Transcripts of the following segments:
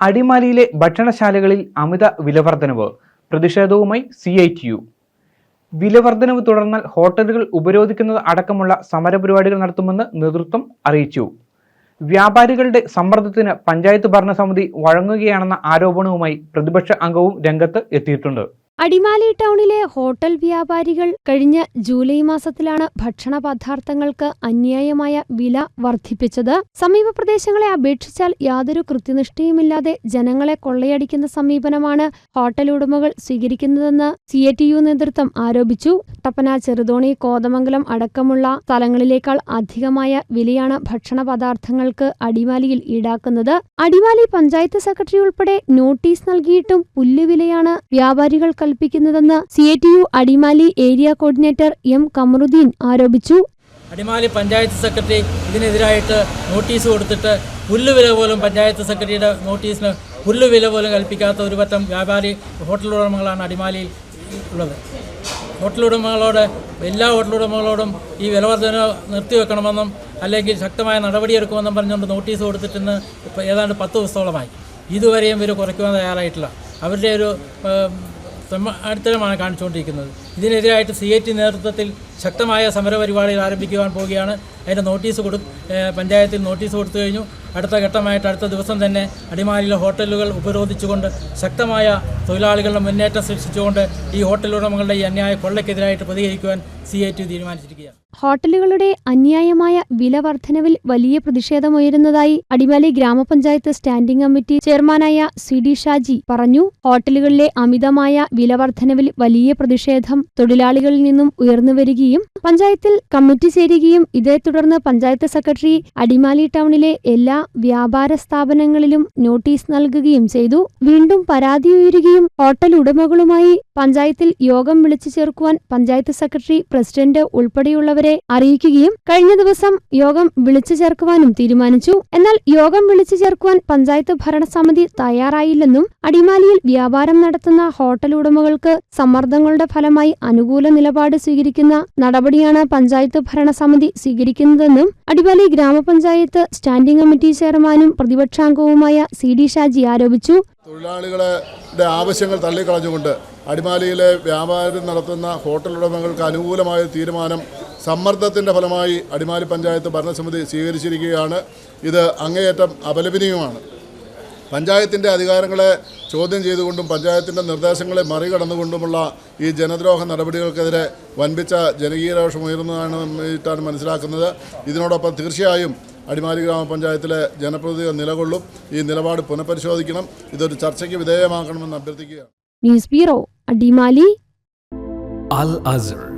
അടിമാലിയിലെ ഭക്ഷണശാലകളിൽ അമിത വിലവർദ്ധനവ്. പ്രതിഷേധവുമായി സി ഐ ടി യു. വിലവർദ്ധനവ് തുടർന്നാൽ ഹോട്ടലുകൾ ഉപരോധിക്കുന്നത് അടക്കമുള്ള സമരപരിപാടികൾ നടത്തുമെന്ന് നേതൃത്വം അറിയിച്ചു. വ്യാപാരികളുടെ സമ്മർദ്ദത്തിന് പഞ്ചായത്ത് ഭരണസമിതി വഴങ്ങുകയാണെന്ന ആരോപണവുമായി പ്രതിപക്ഷ അംഗവും രംഗത്ത് എത്തിയിട്ടുണ്ട്. അടിമാലി ടൗണിലെ ഹോട്ടൽ വ്യാപാരികൾ കഴിഞ്ഞ ജൂലൈ മാസത്തിലാണ് ഭക്ഷണ പദാർത്ഥങ്ങൾക്ക് അന്യായമായ വില വർദ്ധിപ്പിച്ചത്. സമീപ പ്രദേശങ്ങളെ അപേക്ഷിച്ചാൽ യാതൊരു കൃത്യനിഷ്ഠയുമില്ലാതെ ജനങ്ങളെ കൊള്ളയടിക്കുന്ന സമീപനമാണ് ഹോട്ടൽ ഉടമകൾ സ്വീകരിക്കുന്നതെന്ന് സി എ ടി യു നേതൃത്വം ആരോപിച്ചു. തപ്പന ചെറുതോണി കോതമംഗലം അടക്കമുള്ള സ്ഥലങ്ങളിലേക്കാൾ അധികമായ വിലയാണ് ഭക്ഷണ പദാർത്ഥങ്ങൾക്ക് അടിമാലിയിൽ ഈടാക്കുന്നത്. അടിമാലി പഞ്ചായത്ത് സെക്രട്ടറി ഉൾപ്പെടെ നോട്ടീസ് നൽകിയിട്ടും പുല്ലുവിലയാണ് വ്യാപാരികൾ കൽപ്പിക്കുന്നതെന്ന് C A T U Adimali area coordinator M Kamaruddin ആരോപിച്ചു. അടിമാലി പഞ്ചായത്ത് സെക്രട്ടറി ഇതിനെതിരായിട്ട് നോട്ടീസ് കൊടുത്തിട്ട് പുല്ലുവില പോലും പഞ്ചായത്ത് സെക്രട്ടറിയുടെ നോട്ടീസിന് പുല്ലുവില പോലും കൽപ്പിക്കാത്ത ഒരു പറ്റം വ്യാപാരി ഹോട്ടൽ ഉടമകളാണ് അടിമാലിയിൽ ഉള്ളത്. ഹോട്ടൽ ഉടമകളോട് എല്ലാ ഹോട്ടൽ ഉടമകളോടും ഈ വിലവർദ്ധന നിർത്തിവെക്കണമെന്നും അല്ലെങ്കിൽ ശക്തമായ നടപടിയെടുക്കുമെന്നും പറഞ്ഞുകൊണ്ട് നോട്ടീസ് കൊടുത്തിട്ടിന്ന് ഏതാണ്ട് പത്ത് ദിവസത്തോളമായി. ഇതുവരെയും ഇവർ കുറയ്ക്കുവാൻ തയ്യാറായിട്ടില്ല. അവരുടെ ഒരു അടുത്തരമാണ് കാണിച്ചുകൊണ്ടിരിക്കുന്നത്. ഇതിനെതിരായിട്ട് സി ഐ ടി നേതൃത്വത്തിൽ ശക്തമായ സമരപരിപാടികൾ ആരംഭിക്കുവാൻ പോവുകയാണ്. അതിന്റെ നോട്ടീസ് കൊടു പഞ്ചായത്തിൽ നോട്ടീസ് കൊടുത്തു കഴിഞ്ഞു. അടുത്ത ഘട്ടമായിട്ട് അടുത്ത ദിവസം തന്നെ അടിമാലിയിലെ ഹോട്ടലുകൾ ഉപരോധിച്ചുകൊണ്ട് ശക്തമായ തൊഴിലാളികളുടെ മുന്നേറ്റം സൃഷ്ടിച്ചുകൊണ്ട് ഈ ഹോട്ടൽ ഉടമകളുടെ ഈ അന്യായ കൊള്ളയ്ക്കെതിരായിട്ട് പ്രതികരിക്കുവാൻ സി ഐ ടി തീരുമാനിച്ചിരിക്കുകയാണ്. ഹോട്ടലുകളുടെ അന്യായമായ വില വർധനവിൽ വലിയ പ്രതിഷേധമുയരുന്നതായി അടിമാലി ഗ്രാമപഞ്ചായത്ത് സ്റ്റാൻഡിംഗ് കമ്മിറ്റി ചെയർമാനായ സി ഡി ഷാജി പറഞ്ഞു. ഹോട്ടലുകളിലെ അമിതമായ വില വർധനവിൽ വലിയ പ്രതിഷേധം തൊഴിലാളികളിൽ നിന്നും ഉയർന്നുവരികയും പഞ്ചായത്തിൽ കമ്മിറ്റി ചേരുകയും ഇതേ തുടർന്ന് പഞ്ചായത്ത് സെക്രട്ടറി അടിമാലി ടൗണിലെ എല്ലാ വ്യാപാര സ്ഥാപനങ്ങളിലും നോട്ടീസ് നൽകുകയും ചെയ്തു. വീണ്ടും പരാതി ഉയരുകയും ഹോട്ടൽ ഉടമകളുമായി പഞ്ചായത്തിൽ യോഗം വിളിച്ചു ചേർക്കുവാൻ പഞ്ചായത്ത് സെക്രട്ടറി പ്രസിഡന്റ് ഉൾപ്പെടെയുള്ളവരെ അറിയിക്കുകയും കഴിഞ്ഞ ദിവസം യോഗം വിളിച്ചു ചേർക്കുവാനും തീരുമാനിച്ചു. എന്നാൽ യോഗം വിളിച്ചു ചേർക്കുവാൻ പഞ്ചായത്ത് ഭരണസമിതി തയ്യാറായില്ലെന്നും അടിമാലിയിൽ വ്യാപാരം നടത്തുന്ന ഹോട്ടൽ ഉടമകൾക്ക് സമ്മർദ്ദങ്ങളുടെ ഫലമായി അനുകൂല നിലപാട് സ്വീകരിക്കുന്ന നടപടിയാണ് പഞ്ചായത്ത് ഭരണസമിതി സ്വീകരിക്കുന്നതെന്നും അടിമാലി ഗ്രാമപഞ്ചായത്ത് സ്റ്റാൻഡിംഗ് കമ്മിറ്റി ചെയർമാനും പ്രതിപക്ഷാംഗവുമായ സി ഡി ഷാജി ആരോപിച്ചു. തൊഴിലാളികളുടെ ആവശ്യങ്ങൾ തള്ളിക്കളഞ്ഞുകൊണ്ട് അടിമാലിയിലെ വ്യാപാരം നടത്തുന്ന ഹോട്ടൽ ഉടമകൾക്ക് അനുകൂലമായ തീരുമാനം സമ്മർദ്ദത്തിന്റെ ഫലമായി അടിമാലി പഞ്ചായത്ത് ഭരണസമിതി സ്വീകരിച്ചിരിക്കുകയാണ്. ഇത് അങ്ങേയറ്റം അപലപനീയമാണ്. പഞ്ചായത്തിന്റെ അധികാരങ്ങളെ ചോദ്യം ചെയ്തുകൊണ്ടും പഞ്ചായത്തിന്റെ നിർദ്ദേശങ്ങളെ മറികടന്നുകൊണ്ടുമുള്ള ഈ ജനദ്രോഹ നടപടികൾക്കെതിരെ വൻപിച്ച ജനകീയരോഷം രോഷം ഉയർന്നതാണ് മനസ്സിലാക്കുന്നത്. ഇതിനോടൊപ്പം തീർച്ചയായും അടിമാലി ഗ്രാമപഞ്ചായത്തിലെ ജനപ്രതിനിധികൾ നിലകൊള്ളും. ഈ നിലപാട് പുനഃപരിശോധിക്കണം. ഇതൊരു ചർച്ചയ്ക്ക് വിധേയമാക്കണമെന്ന് അഭ്യർത്ഥിക്കുകയാണ്. News bureau Adimali. Al Azhar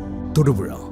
தொடுவிழா.